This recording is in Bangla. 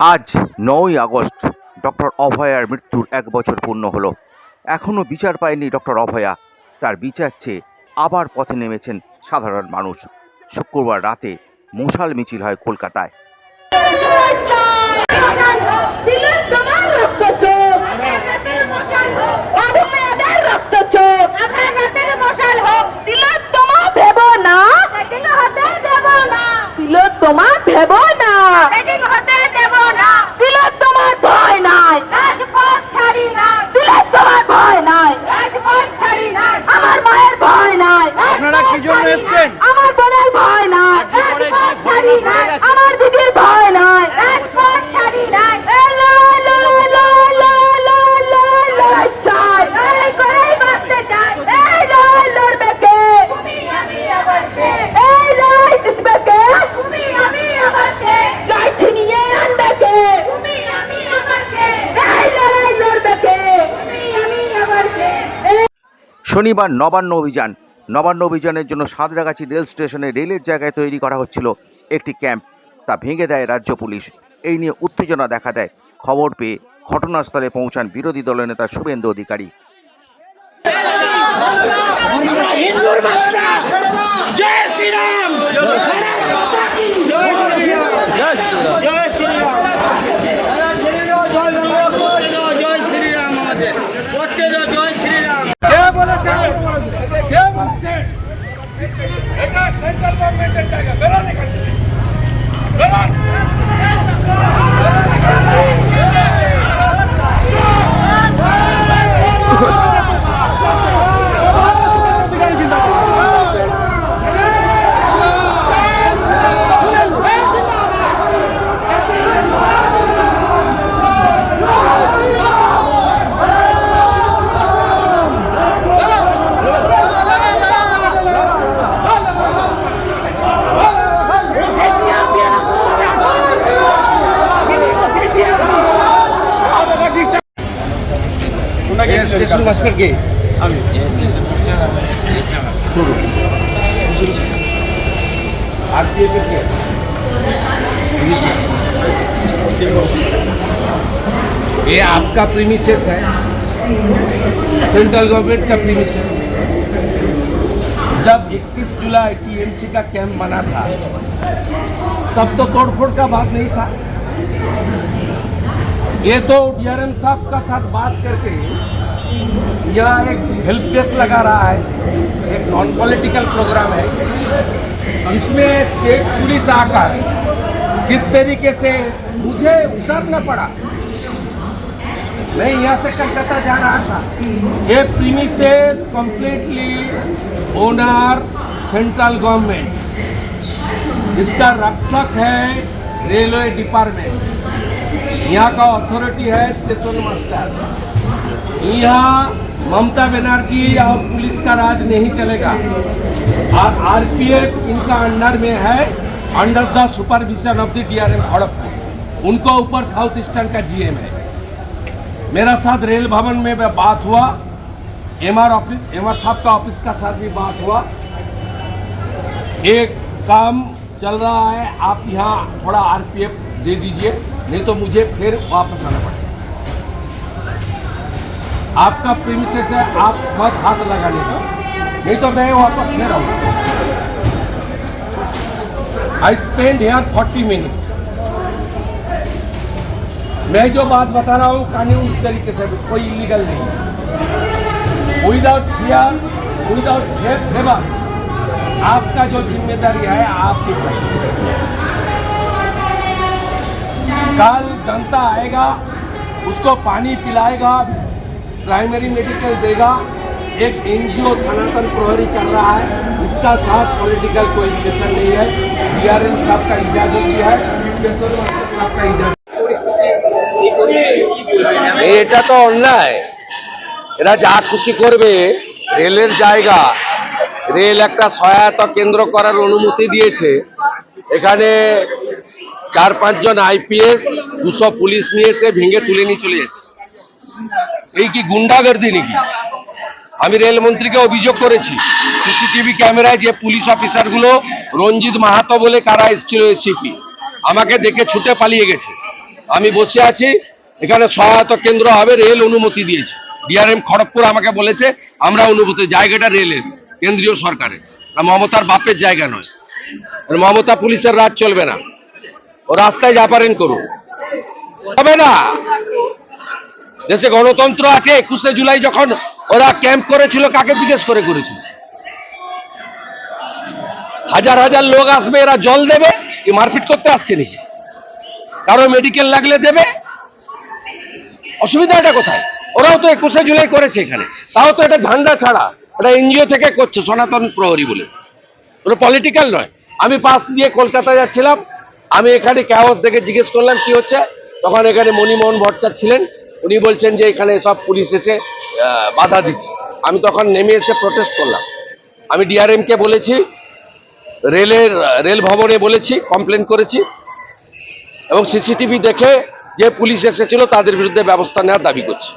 আজ নয়ই আগস্ট, ডক্টর অভয়ার মৃত্যুর এক বছর পূর্ণ হলো। এখনও বিচার পায়নি ডক্টর অভয়া। তার বিচার চেয়ে আবার পথে নেমেছেন সাধারণ মানুষ। শুক্রবার রাতে মশাল মিছিল হয় কলকাতায় দিলেন তোমার রক্তচোখ অভয়াদের রক্তচোখ আঘাতের মশাল হোক দিলেন তোমার ভেব না হতে দেব না দিল তোমার ভেব না হতে দেব না দিল তোমার ভয় নাই রাজপথ ছাড়ি না দিল তোমার ভয় নাই রাজপথ ছাড়ি না আমার মায়ের ভয় নাই আপনারা কি জন্য এসছেন? আমার বোনের ভয় নাই আমার দিদির ভয় নাই রাজপথ ছাড়ি শনিবার নবান্ন অভিযান নবান্ন অভিযানের জন্য সাঁতরাগাছি রেল স্টেশনে রেলের জায়গায় তৈরি করা হচ্ছিল একটি ক্যাম্প। তা ভেঙে দেয় রাজ্য পুলিশ। এই নিয়ে উত্তেজনা দেখা দেয়। খবর পেয়ে ঘটনাস্থলে পৌঁছান বিরোধী দলের নেতা শুভেন্দু অধিকারী। জয় শ্রীরাম! স্টেশন মাস্টার কে শুরু आरपीएफ के ये आपका प्रीमिसेस है सेंट्रल गवर्नमेंट का प्रीमिसेस जब 21 जुलाई टीएमसी का कैंप बना था तब तो तोड़फोड़ का बात नहीं था ये तो डीआरएम साहब का साथ बात करके यह एक हेल्प डेस्क लगा रहा है। एक नॉन पॉलिटिकल प्रोग्राम है इसमें स्टेट पुलिस आकर किस तरीके से मुझे उतरना पड़ा। मैं यहाँ से कलकत्ता जा रहा था। ये premises completely owner central government इसका रक्षक है रेलवे डिपार्टमेंट यहाँ का अथॉरिटी है स्टेशन मास्टर यहाँ ममता बनर्जी और पुलिस का राज नहीं चलेगा। और आरपीएफ इनका अंडर में है under the supervision of the DRM Kharagpur उनको ऊपर साउथ ईस्टर्न का जीएम है। मेरा साथ रेल भवन में बात हुआ एमआर ऑफ़िस एमआर साहब का ऑफ़िस का साथ भी बात हुआ। एक काम चल रहा है, आप यहाँ थोड़ा आरपीएफ दे दीजिए। नहीं तो मुझे फिर वापस आना पड़ेगा। आपका प्रीमिसेस है आप मत हाथ लगाने का नहीं तो मैं वापस फिर आऊँगा। आई स्पेंड यहाँ फोर्टी मिनट मैं जो बात बता रहा हूँ, कानूनी तरीके से कोई इलीगल नहीं है। विदाउट फियर विदाउट फेवर आपका जो ज़िम्मेदारी है, आपकी कल जनता आएगा उसको पानी पिलाएगा प्राइमरी मेडिकल देगा एक एनजीओ सनातन प्रहरी कर रहा है इसका साथ पॉलिटिकल कोई रिलेशन नहीं है डीआरएम साहब का इजाजत दिया है स्पेशल मास्टर साहब का इजाजत এটা তো অন্যায় এরা যা খুশি করবে রেলের জায়গা রেল একটা সহায়তা কেন্দ্র করার অনুমতি দিয়েছে এখানে চার পাঁচজন আইপিএস, দুশো পুলিশ নিয়ে এসে ভেঙে তুলে নিয়ে চলে যাচ্ছে। এই কি গুন্ডাগর্দি নাকি? আমি রেলমন্ত্রীকে অভিযোগ করেছি, সিসিটিভি ক্যামেরায় যে পুলিশ অফিসারগুলো রঞ্জিত মাহাতো বলে কারা এসেছিল এসিপি আমাকে দেখে ছুটে পালিয়ে গেছে। আমি বসে আছি, এখানে সহায়তা কেন্দ্র হবে, রেল অনুমতি দিয়েছে। ডিআরএম খড়গপুর আমাকে বলেছে, আমরা অনুমতি, জায়গাটা রেলের, কেন্দ্রীয় সরকারের। মমতার বাপের জায়গা নয়। মমতা পুলিশের রাজ চলবে না। ও রাস্তায় যা পারেন করুন। হবে না। দেশে গণতন্ত্র আছে, একুশে জুলাই যখন ওরা ক্যাম্প করেছিল, কাকে জিজ্ঞেস করে করেছিল? হাজার হাজার লোক আসবে, এরা জল দেবে কি মারপিট করতে আসছে নাকি? কারও মেডিকেল লাগলে দেবে? অসুবিধাটা কোথায়? ওরাও তো একুশে জুলাই করেছে এখানে। তাও তো এটা ঝান্ডা ছাড়া। এটা এনজিও থেকে করছে, সনাতন প্রহরী বলে। ওটা পলিটিক্যাল নয়। আমি পাশ দিয়ে কলকাতা যাচ্ছিলাম আমি এখানে ক্যাওস দেখে জিজ্ঞেস করলাম, কি হচ্ছে? তখন এখানে মণিমোহন ভট্টাচার্য ছিলেন। উনি বলছেন যে এখানে সব পুলিশ এসে বাধা দিচ্ছে। আমি তখন নেমে এসে প্রটেস্ট করলাম। আমি ডিআরএম কে বলেছি, রেলের, রেল ভবনে বলেছি কমপ্লেন করেছি। এবং সিসিটিভি দেখে যে পুলিশ এসেছিল, তাদের বিরুদ্ধে ব্যবস্থা নেওয়ার দাবি করছি।